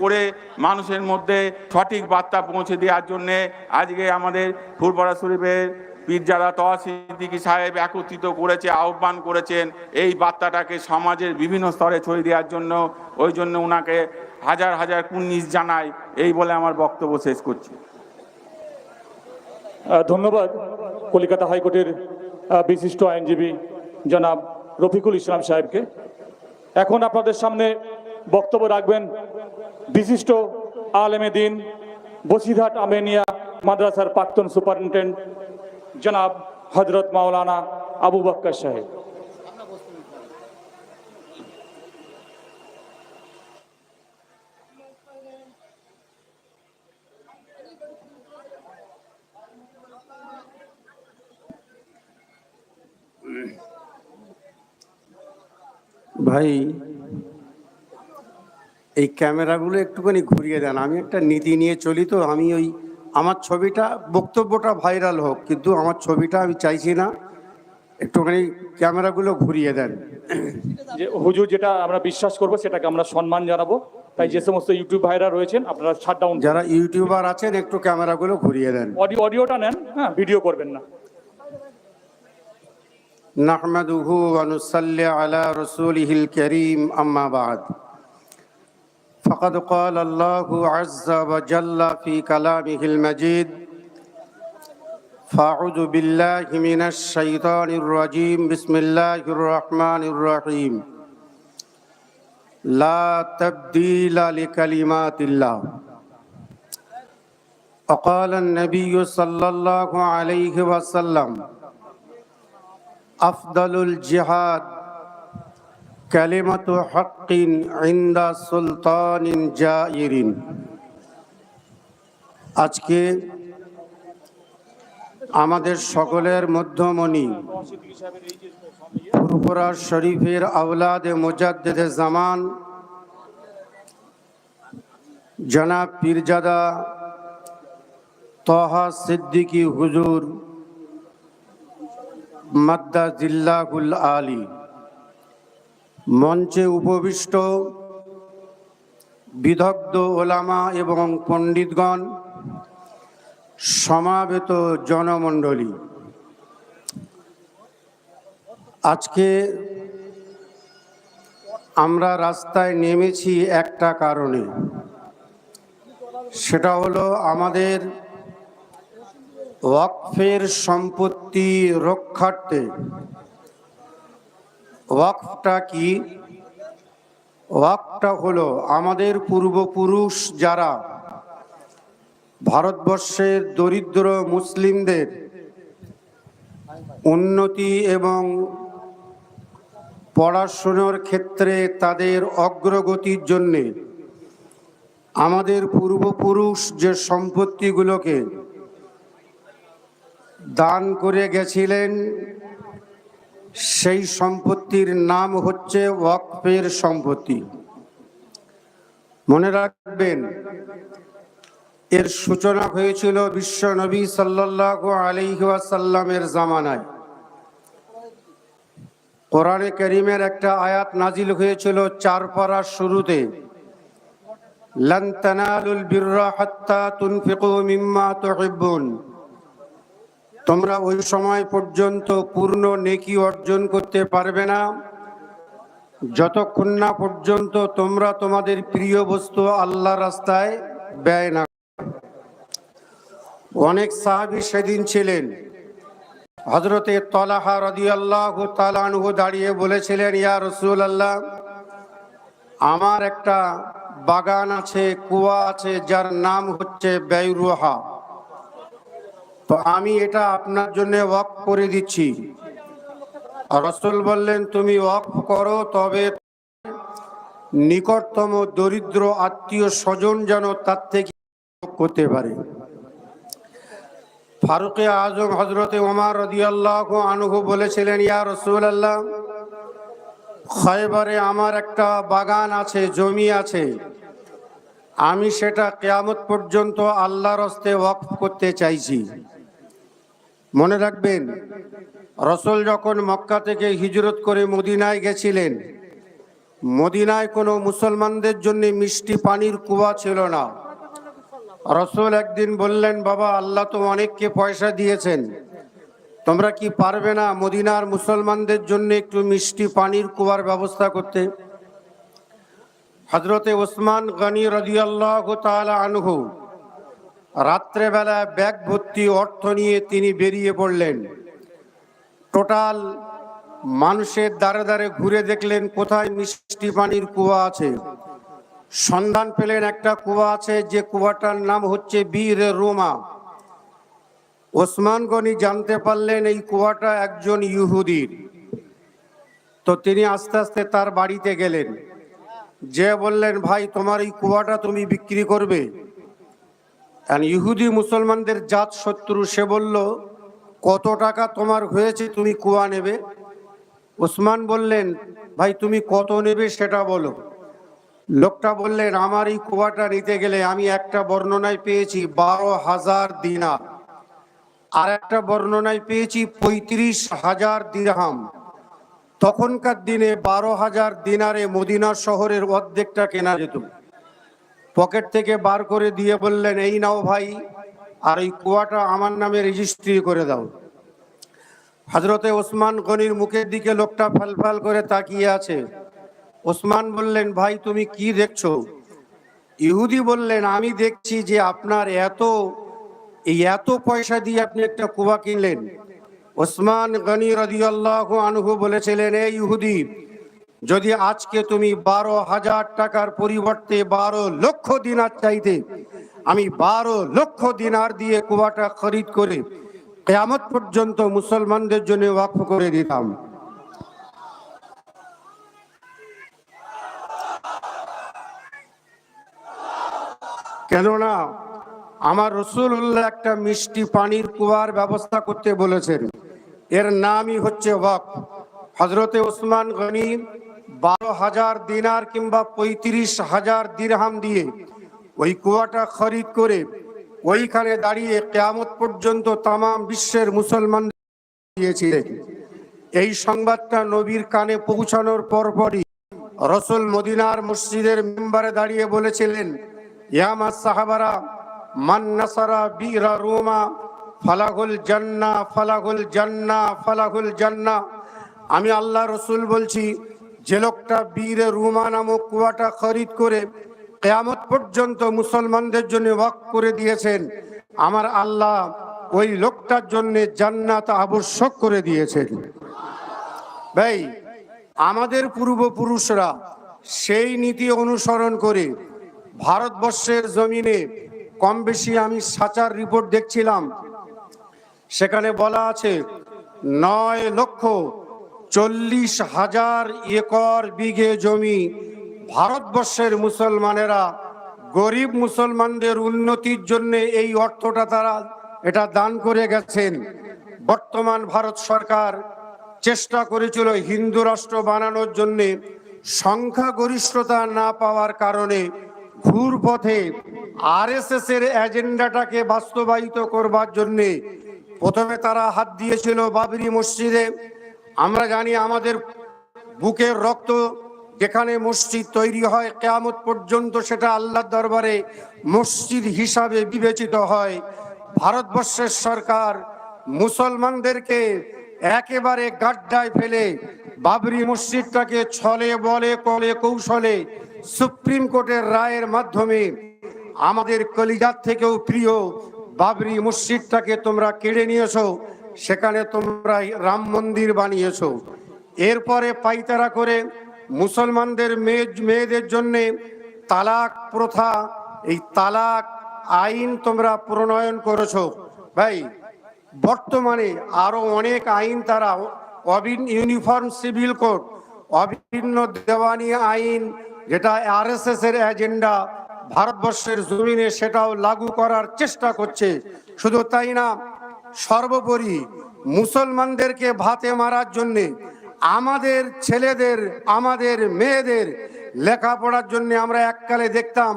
করে মানুষের মধ্যে সঠিক বার্তা পৌঁছে দেওয়ার জন্যে আজকে আমাদের ফুরপাড়া শরীফের পীরজাদা তহা সিদ্দিকী সাহেব একত্রিত করেছে, আহ্বান করেছেন, এই বার্তাটাকে সমাজের বিভিন্ন স্তরে ছড়িয়ে দেওয়ার জন্য, ওই জন্য ওনাকে হাজার হাজার কুন্নিস জানাই, এই বলে আমার বক্তব্য শেষ করছি। ধন্যবাদ কলকাতা হাইকোর্টের বিশিষ্ট আইনজীবী জনাব রফিকুল ইসলাম সাহেবকে। এখন আপনাদের সামনে বক্তব্য রাখবেন বিশিষ্ট আলেমে দিন, বসিরহাট আমেনিয়া মাদ্রাসার প্রাক্তন সুপারিনটেন্ডেন্ট জনাব হজরত মাওলানা আবু বক্কর সাহেব। ভাই এই ক্যামেরাগুলো একটুখানি ঘুরিয়ে দেন। আমি একটা নীতি নিয়ে চলি তো আমি ওই আমার ছবিটা বক্তব্যটা ভাইরাল হোক কিন্তু আমার ছবিটা আমি চাইছি না একটুখানি ক্যামেরাগুলো ঘুরিয়ে দেন। যে হুজুর যেটা আমরা বিশ্বাস করব সেটাকে আমরা সম্মান জানাব। তাই যে সমস্ত ইউটিউব ভাইরা রয়েছেন আপনারা শাট ডাউন যারা ইউটিউবার আছেন একটু ক্যামেরাগুলো ঘুরিয়ে দেন। অডিও অডিওটা নেন হ্যাঁ ভিডিও করবেন না। নাহমাদুহু ওয়া নুসাল্লি আলা রাসূলিহিল কারীম আম্মা বাদ। فقد قال الله عز وجل في كلامه المجيد فأعوذ بالله من الشيطان الرجيم بسم الله الرحمن الرحيم لا تبديل لكلمات الله وقال النبي صلى الله عليه وسلم أفضل الجهاد كلمة حق عند سلطان جائر আজকে আমাদের সকলের মধ্যমণি ফুরফুরা শরীফের আওলাদে মুজাদ্দেদে জামান জনাব পীরজাদা তহা সিদ্দিকী হুজুর মাদ্দা জিল্লাহুল আলী মঞ্চে উপবিষ্ট বিদগ্ধ ওলামা এবং পণ্ডিতগণ, সমাবেত জনমণ্ডলী। আজকে আমরা রাস্তায় নেমেছি একটা কারণে। সেটা হলো আমাদের ওয়াকফের সম্পত্তি রক্ষার্থে। ওয়াকফটা কি? ওয়াকফটা হলো আমাদের পূর্বপুরুষ যারা ভারতবর্ষের দরিদ্র মুসলিমদের উন্নতি এবং পড়াশুনোর ক্ষেত্রে তাদের অগ্রগতির জন্যে আমাদের পূর্বপুরুষ যে সম্পত্তিগুলোকে দান করে গেছিলেন সেই সম্পত্তির নাম হচ্ছে ওয়াকফের সম্পত্তি। মনে রাখবেন, এর সূচনা হয়েছিল বিশ্ব নবী সাল্লাহ আলিহাসাল্লামের জামানায়। কোরআনে করিমের একটা আয়াত নাজিল হয়েছিল চার শুরুতে, লন তানালুল বিররা হাত্তা তুনফিকু মিম্মা তুহিব্বুন। তোমরা ওই সময় পর্যন্ত পূর্ণ নেকি অর্জন করতে পারবে না। যতক্ষণ না পর্যন্ত তোমরা তোমাদের প্রিয় বস্তু আল্লাহ রাস্তায় ব্যয় না অনেক সাহাবি সেদিন ছিলেন। হজরতে তলাহা রদিয়াল্লাহ তালানহু দাঁড়িয়ে বলেছিলেন, ইয়া রসুল আল্লাহ আমার একটা বাগান আছে, কুয়া আছে, যার নাম হচ্ছে ব্যয়রুহা তো আমি এটা আপনার জন্য ওয়াক করে দিচ্ছি। রসুল বললেন, তুমি ওয়াক করো, তবে নিকটতম দরিদ্র আত্মীয় স্বজন যেন তার থেকে করতে পারে। ফারুকে আজম হজরতে ওমার রদিয়াল্লাহ আনহু বলেছিলেন, ইয়া রসুল আল্লাহ খয়বারে আমার একটা বাগান আছে, জমি আছে। আমি সেটা কেয়ামত পর্যন্ত আল্লাহর হস্তে ওয়াকফ করতে চাইছি। মনে রাখবেন, রসুল যখন মক্কা থেকে হিজরত করে মদিনায় গেছিলেন, মদিনায় কোনো মুসলমানদের জন্য মিষ্টি পানির কুয়া ছিল না। রসুল একদিন বললেন, বাবা, আল্লাহ তো অনেককে পয়সা দিয়েছেন। তোমরা কি পারবে না মদিনার মুসলমানদের জন্য একটু মিষ্টি পানির কুয়ার ব্যবস্থা করতে? হজরতে ওসমান গনি রদিয়াল্লাহ তাআলা আনহু রাত্রেবেলা ব্যাগ ভর্তি অর্থ নিয়ে তিনি বেরিয়ে পড়লেন। টোটাল মানুষের দ্বারে দ্বারে ঘুরে দেখলেন কোথায় মিষ্টি পানির কুয়া আছে। সন্ধান পেলেন একটা কুয়া আছে, যে কুয়াটার নাম হচ্ছে বীর রোমা। ওসমান গনি জানতে পারলেন এই কুয়াটা একজন ইহুদির। তো তিনি আস্তে আস্তে তার বাড়িতে গেলেন। যে বললেন, ভাই, তোমার এই কুয়াটা তুমি বিক্রি করবে? ইহুদি মুসলমানদের জাত শত্রু, সে বলল, কত টাকা তোমার হয়েছে তুমি কুয়া নেবে? ওসমান বললেন, ভাই, তুমি কত নেবে সেটা বলো। লোকটা বললেন, আমার এই কুয়াটা নিতে গেলে আমি একটা বর্ণনায় পেয়েছি, বারো হাজার দিনার। আর একটা বর্ণনায় পেয়েছি, পঁয়ত্রিশ হাজার দিরহাম। তখনকার দিনে বারো হাজার দিনারে মদিনা শহরের অর্ধেকটা কেনা যেত। পকেট থেকে বার করে দিয়ে বললেন, এই নাও ভাই, আর এই কুয়াটা আমার নামে রেজিস্ট্রি করে দাও। হজরতে ওসমান গনির মুখের দিকে লোকটা ফাল করে তাকিয়ে আছে। ওসমান বললেন, ভাই, তুমি কি দেখছ? ইহুদি বললেন, আমি দেখছি যে আপনার এত, এই এত পয়সা দিয়ে আপনি একটা কুয়া কিনলেন। ওসমান গনি রদিয়াল্লাহ আনহু বলেছিলেন, এই ইহুদি যদি আজকে তুমি বারো হাজার টাকার পরিবর্তে বারো লক্ষ দিনার চাইতে আমি বারো লক্ষ দিনার দিয়ে কুয়াটা খরিদ করে কেয়ামত পর্যন্ত মুসলমানদের জন্য ওয়াকফ করে দিতাম। কেননা আমার রসুল্লাহ একটা মিষ্টি পানির কুয়ার ব্যবস্থা করতে বলেছেন। এর নামই হচ্ছে ওয়াক হজরতে ওসমান গনি বারো হাজার দিনার কিংবা পঁয়ত্রিশ হাজার দিরহাম দিয়ে ওই কুয়াটা খরিদ করে ওইখানে দাঁড়িয়ে কেয়ামত পর্যন্ত তাম বিশ্বের মুসলমান দিয়েছিলেন। এই সংবাদটা নবীর কানে পৌঁছানোর পরপরই রসুল মদিনার মসজিদের মেম্বারে দাঁড়িয়ে বলেছিলেন ইয়ামা সাহাবারা, মান নাসারা বীরা রোমা, ফালাহুল জান্না ফালাহুল জান্না ফালাহুল জান্না। আমি আল্লাহ রসুল বলছি যে লোকটা বীর রুমা নামক কুয়াটা খরিদ করে কেয়ামত পর্যন্ত মুসলমানদের জন্য ওয়াক করে দিয়েছেন, আমার আল্লাহ ওই লোকটার জন্য জান্নাত আবশ্যক করে দিয়েছেন। ভাই, আমাদের পূর্বপুরুষরা সেই নীতি অনুসরণ করে ভারতবর্ষের জমিনে কম বেশি আমি সাচার রিপোর্ট দেখছিলাম। সেখানে বলা আছে, নয় লক্ষ চল্লিশ হাজার একর বিঘে জমি। ভারতবর্ষের মুসলমানেরা গরিব মুসলমানদের উন্নতির জন্য এই অর্থটা তারা এটা দান করে গেছেন। বর্তমান ভারত সরকার চেষ্টা করেছিল হিন্দু রাষ্ট্র বানানোর জন্য সংখ্যাগরিষ্ঠতা না পাওয়ার কারণে ঘুর পথে আরএসএস এর এজেন্ডাটাকে বাস্তবায়িত করবার জন্যে প্রথমে তারা হাত দিয়েছিল বাবরি মসজিদে। আমরা জানি আমাদের বুকের রক্ত যেখানে মসজিদ তৈরি হয়, কেয়ামত পর্যন্ত সেটা আল্লাহর দরবারে মসজিদ হিসাবে বিবেচিত হয়। ভারতবর্ষের সরকার মুসলমানদেরকে একেবারে গাড্ডায় ফেলে বাবরি মসজিদটাকে ছলে, বলে, কলে, কৌশলে সুপ্রিম কোর্টের রায়ের মাধ্যমে আমাদের কলিজার থেকেও প্রিয় বাবরি মসজিদটাকে তোমরা কেড়ে নিয়েছো। সেখানে তোমরা রাম মন্দির বানিয়েছো। এরপরে পাইতারা করে মুসলমানদের মেয়ে, মেয়েদের জন্যে তালাক প্রথা, এই তালাক আইন তোমরা প্রণয়ন করেছ। ভাই, বর্তমানে আরও অনেক আইন তারা অবিন ইউনিফর্ম সিভিল কোড, অভিন্ন দেওয়ানি আইন, যেটা আরএসএস এর এজেন্ডা ভারতবর্ষের জমিনে সেটাও লাগু করার চেষ্টা করছে। শুধু তাই না সর্বোপরি মুসলমানদেরকে ভাতে মারার জন্যে, আমাদের ছেলেদের, আমাদের মেয়েদের লেখাপড়ার জন্য আমরা এককালে দেখতাম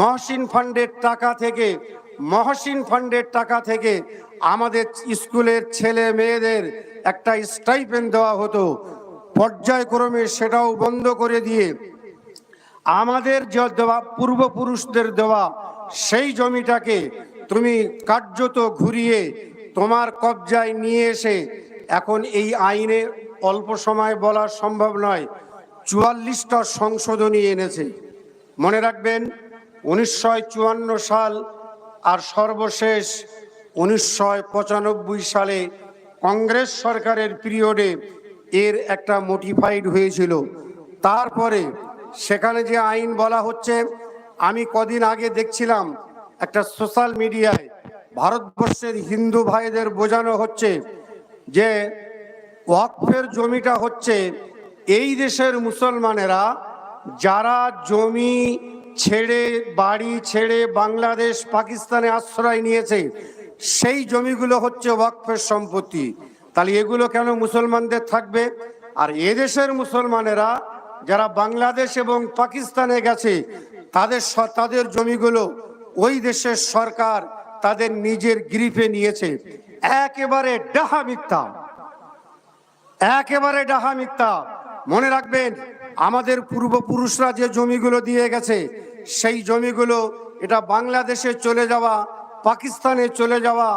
মহসিন ফান্ডের টাকা থেকে, মহসিন ফান্ডের টাকা থেকে আমাদের স্কুলের ছেলে মেয়েদের একটা স্টাইপেন্ড দেওয়া হতো। পর্যায়ক্রমে সেটাও বন্ধ করে দিয়ে আমাদের যে দেওয়া পূর্বপুরুষদের দেওয়া সেই জমিটাকে তুমি কার্যত ঘুরিয়ে তোমার কবজায় নিয়ে এসে এখন এই আইনে অল্প সময় বলা সম্ভব নয়, চুয়াল্লিশটা সংশোধনী এনেছে। মনে রাখবেন, উনিশশো চুয়ান্ন সাল আর সর্বশেষ উনিশশো পঁচানব্বই সালে কংগ্রেস সরকারের পিরিয়ডে এর একটা মোটিফাইড হয়েছিল। তারপরে সেখানে যে আইন বলা হচ্ছে, আমি কদিন আগে দেখছিলাম একটা সোশ্যাল মিডিয়ায় ভারতবর্ষের হিন্দু ভাইদের বোঝানো হচ্ছে যে ওয়াকফের জমিটা হচ্ছে এই দেশের মুসলমানেরা যারা জমি ছেড়ে, বাড়ি ছেড়ে বাংলাদেশ, পাকিস্তানে আশ্রয় নিয়েছে, সেই জমিগুলো হচ্ছে ওয়াকফের সম্পত্তি। তাহলে এগুলো কেন মুসলমানদের থাকবে? আর এদেশের মুসলমানেরা যারা বাংলাদেশ এবং পাকিস্তানে গেছে, তাদের তাদের জমিগুলো ওই দেশের সরকার তাদের নিজের গ্রিপে নিয়েছে। একেবারে ডাহা মিথ্যা। একেবারে ডাহা মিথ্যা। মনে রাখবেন, আমাদের পূর্বপুরুষরা যে জমিগুলো দিয়ে গেছে, সেই জমিগুলো, এটা বাংলাদেশে চলে যাওয়া, পাকিস্তানে চলে যাওয়া,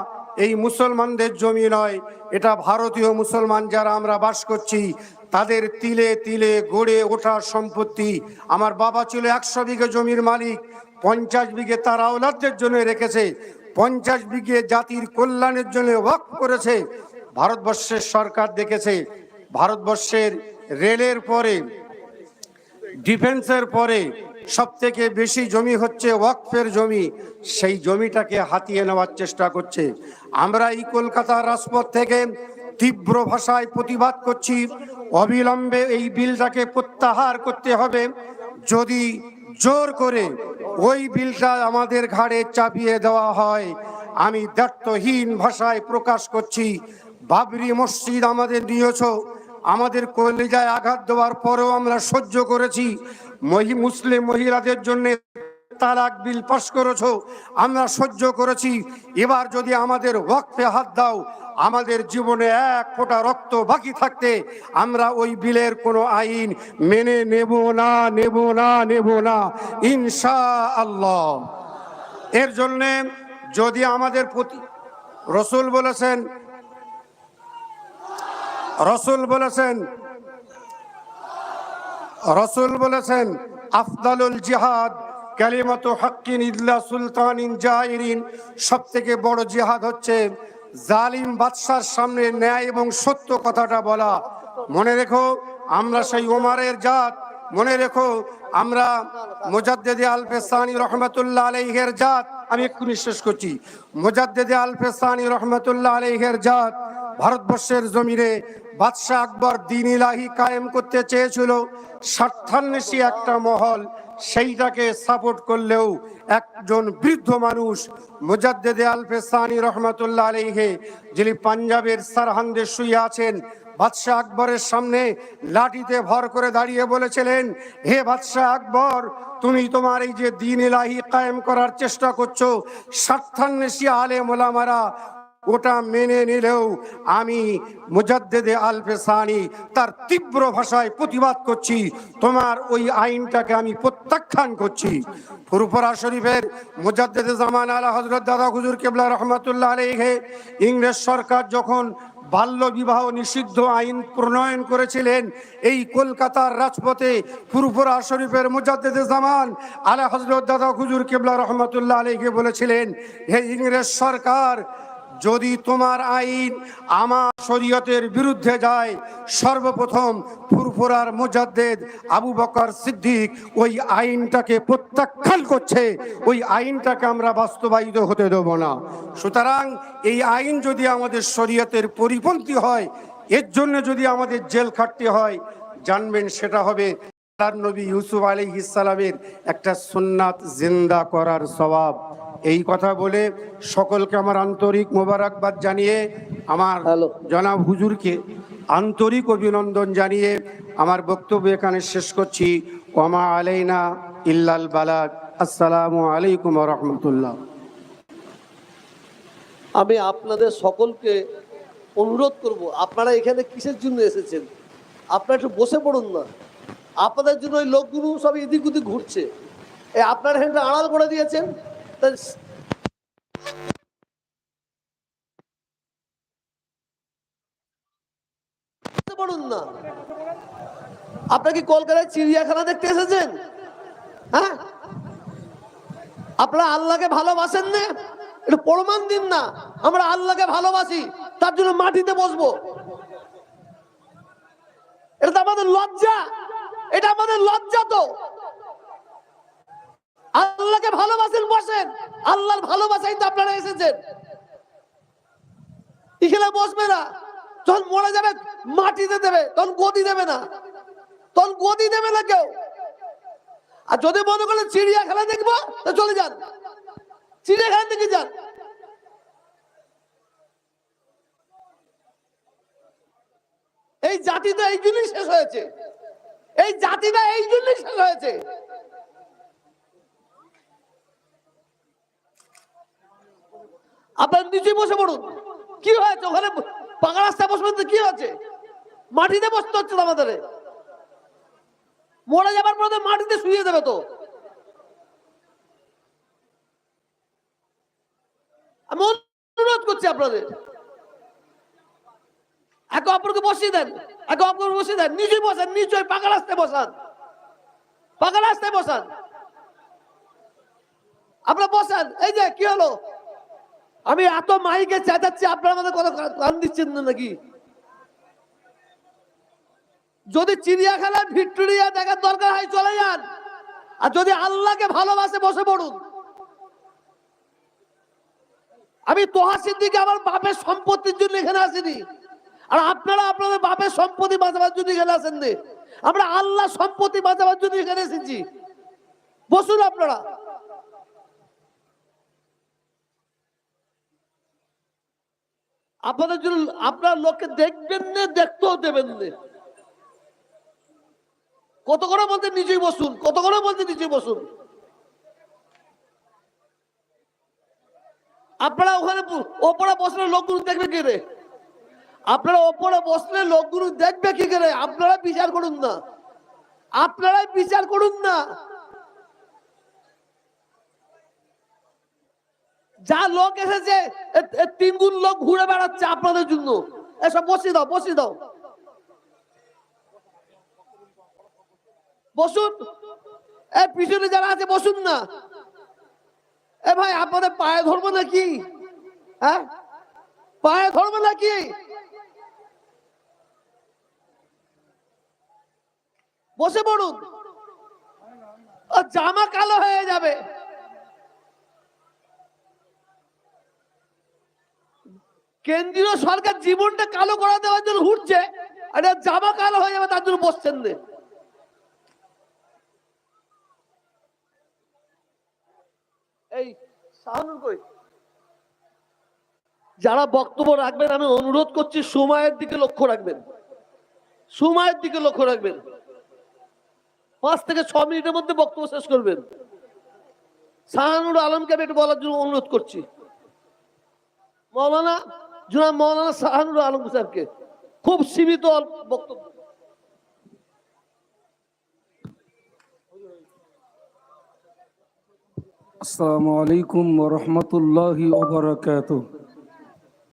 এই মুসলমানদের জমি নয়। এটা ভারতীয় মুসলমান যারা আমরা বাস করছি, তাদের তিলে তিলে গড়ে ওঠা সম্পত্তি। আমার বাবা ছিল একশো বিঘে জমির মালিক, পঞ্চাশ বিঘে তার আওলাদদের জন্য রেখেছে। পঞ্চাশ বিঘে জাতির কল্যাণের জন্য ওয়াক করেছে। ভারতবর্ষের সরকার দেখেছে। ভারতবর্ষের রেলের পরে, ডিফেন্সের পরে সব থেকে বেশি জমি হচ্ছে ওয়াকফের জমি। সেই জমিটাকে হাতিয়ে নেওয়ার চেষ্টা করছে। আমরা এই কলকাতার রাজপথ থেকে তীব্র ভাষায় প্রতিবাদ করছি। অবিলম্বে এই বিলটাকে প্রত্যাহার করতে হবে। যদি জোর করে ওই বিলটা আমাদের ঘাড়ে চাপিয়ে দেওয়া হয়। আমি দায়িত্বহীন ভাষায় প্রকাশ করছি। বাবরি মসজিদ আমাদের নিয়েছ আমাদের কলিজায় আঘাত দেওয়ার পরেও আমরা সহ্য করেছি। মহি, মুসলিম মহিলাদের জন্য তালাক বিল পাশ করেছ। আমরা সহ্য করেছি। এবার যদি আমাদের ওয়াকফে হাত দাও আমাদের জীবনে এক ফোঁটা রক্ত বাকি থাকতে আমরা ওই বিলের কোনো আইন মেনে নেব না নেব না নেব না। ইনশা আল্লাহ এর জন্যে যদি আমাদের প্রতি রসুল বলেছেন রসুল বলেছেন রসুল বলেছেন, আফদালুল জিহাদ কালিমাত হাক্কিন ইল্লা সুলতানিন জাইরিন সব থেকে বড় জিহাদ হচ্ছে জালিম বাদশার সামনে ন্যায় এবং সত্য কথাটা বলা। মনে রেখো, আমরা সেই ওমারের জাত। মনে রেখো, আমরা মুজাদ্দেদে আলফেসানি রহমতুল্লাহ আলাইহের জাত। আমি এক্ষুনি শেষ করছি। মুজাদ্দেদে আলফেসানি রহমতুল্লাহ আলাইহের জাত ভারতবর্ষের জমিনে বাদশাহ আকবর দিন ইলাহি কায়েম করতে চেয়েছিল। স্বার্থান্বেষী একটা মহল। সেইটাকে সাপোর্ট করলেও একজন বৃদ্ধ মানুষ মুজাদ্দেদে আলফে সানি রহমতুল্লাহ আলাইহে, যিনি পাঞ্জাবের সারহান্দে শুয়ে আছেন, বাদশাহ আকবরের সামনে লাঠিতে ভর করে দাঁড়িয়ে বলেছিলেন, হে বাদশাহ আকবর, তুমি তোমার এই যে দিন ইলাহি কায়েম করার চেষ্টা করছ, স্বার্থান্বেষী আলে মোলামারা ওটা মেনে নিলেও আমি মুজাদ্দেদে আলফেসানি তার তীব্র ভাষায় প্রতিবাদ করছি। তোমার ওই আইনটাকে আমি প্রত্যাখ্যান করছি। ফুরফরা শরীফের মুজাদ্দেদে জামান আলা হজরত দাদা হুজুর কেবলা রহমতুল্লাহ আলহে ইংরেজ সরকার যখন বাল্য বিবাহ নিষিদ্ধ আইন প্রণয়ন করেছিলেন, এই কলকাতার রাজপথে ফুরফুরা শরীফের মুজাদ্দেদে জামান আলা হজরত দাদা হুজুর কেবলা রহমতুল্লাহ আলহীকে বলেছিলেন, হে ইংরেজ সরকার যদি তোমার আইন আমার শরীয়তের বিরুদ্ধে যায়, সর্বপ্রথম ফুরফুরার মুজাদ্দেদ আবু বকর সিদ্দিক ওই আইনটাকে প্রত্যাখ্যান করছে। ওই আইনটাকে আমরা বাস্তবায়িত হতে দেব না। সুতরাং এই আইন যদি আমাদের শরীয়তের পরিপন্থী হয়, এর জন্য যদি আমাদের জেল খাটতে হয়, জানবেন সেটা হবে আল্লাহর নবী ইউসুফ আলী ইসালামের একটা সুন্নাত জিন্দা করার স্বভাব। এই কথা বলে সকলকে আমার আন্তরিক মোবারকবাদ জানিয়ে আমার। জনাব হুজুরকে আন্তরিক অভিনন্দন জানিয়ে আমার বক্তব্য এখানে শেষ করছি। ওমা আলাইনা ইল্লাল বালাদ আসসালামু আলাইকুম রহমতুল্লাহ। আমি আপনাদের সকলকে অনুরোধ করব আপনারা এখানে কিসের জন্য এসেছেন? আপনারা একটু বসে পড়ুন না। আপনাদের জন্য ওই লোকগুলো সব এদিক ওদিক ঘুরছে। আপনার হ্যান্ডটা আড়াল করে দিয়েছেন? তা বসে না। আপনার কি কলকাতায় চিড়িয়াখানা দেখতে এসেছেন? হ্যাঁ? আপনারা আল্লাহকে ভালোবাসেন না? একটু প্রমাণ দিন না। আমরা আল্লাহকে ভালোবাসি, তার জন্য মাটিতে বসবো। এটা তো আমাদের লজ্জা। এটা আমাদের লজ্জা তো। আল্লাহকে ভালোবাসেন, বসেন। আল্লাহর ভালোবাসাই তো আপনারা এসেছেন। এখানে বসবে না। যখন মরে যাবে, মাটিতে দেবে, তখন গদি দেবে না। তখন গদি দেবে না কেউ। আর যদি মনে করেন চিড়িয়াখানা দেখব, তো চলে যান। চিড়িয়াখানা দেখে যান। এই জাতিটা এই জন্যই শেষ হয়েছে। এই জাতিটা এই জন্যই শেষ হয়েছে। আপনার নিচে বসে পড়ুন। কি হয়েছে? ওখানে পাকা রাস্তায় বসবেন কি হয়েছে? মাটিতে বসতে হচ্ছে আমাদের। মরে যাবার পরে মাটিতে শুয়ে দেবে তো। আমি অনুরোধ করছি আপনাদের। একে অপরকে বসিয়ে দেন। একে অপরকে বসিয়ে দেন। নিচে বসান, নিচে পাকা রাস্তায় বসান। পাকা রাস্তায় বসান। আপনারা বসান। এই যে, কি হলো? আমি এত মাইকে চেঁচাচ্ছি, আপনার আমাদের কথা কান দিচ্ছেন না নাকি? যদি চিড়িয়াখানায় ভিক্টোরিয়া দেখার দরকার হয়, চলে যান। আর যদি আল্লাহকে ভালোবাসে, বসে পড়ুন। আমি তোহা সিদ্দিকে আমার বাপের সম্পত্তির জন্য এখানে আসিনি। আর আপনারা আপনাদের বাপের সম্পত্তি বাঁচাবার জন্য এখানে আসেন নি আমরা আল্লাহ সম্পত্তি বাঁচাবার জন্য এখানে এসেছি। বসুন আপনারা। আপনাদের জন্য, আপনার লোককে দেখবেন না, দেখতেও দেবেন না। কত করে বলতে নিজেই বসুন, কত করে বলতে নিজেই বসুন। আপনারা ওখানে ওপরে বসলে লোকগুলো দেখবে কি রে? আপনারা ওপরে বসলে লোকগুলো দেখবে কি করে আপনারা বিচার করুন না। আপনারাই বিচার করুন না। যা লোক এসেছে, এ- এ তিন গুণ লোক ঘুরে বেড়াচ্ছে আপনাদের জন্য। এসব বসিয়ে দাও বসিয়ে দাও। বসুন। এ, পিছনে যারা আছে, বসুন না। এ ভাই, আপনাদের পায়ে ধরবো নাকি? হ্যাঁ? পায়ে ধরবো নাকি? বসে পড়ুন। জামা কালো হয়ে যাবে। কেন্দ্রীয় সরকার জীবনটা কালো করা দেওয়ার জন্য ঘুরছে আর জামা কালো হয়ে যাবে, তার জন্য বসছেন এই যারা বক্তব্য রাখবেন, আমি অনুরোধ করছি, সময়ের দিকে লক্ষ্য রাখবেন। সময়ের দিকে লক্ষ্য রাখবেন। পাঁচ থেকে ছ মিনিটের মধ্যে বক্তব্য শেষ করবেন। শাহানুর আলমকে আমি একটু বলার জন্য অনুরোধ করছি। মৌলানা জনাব মৌলানা শাহানুর আলম সাহেবকে খুব সীমিত বক্তব্য। আসসালামু আলাইকুম রহমতুল্লাহি ওবরাকাতুহ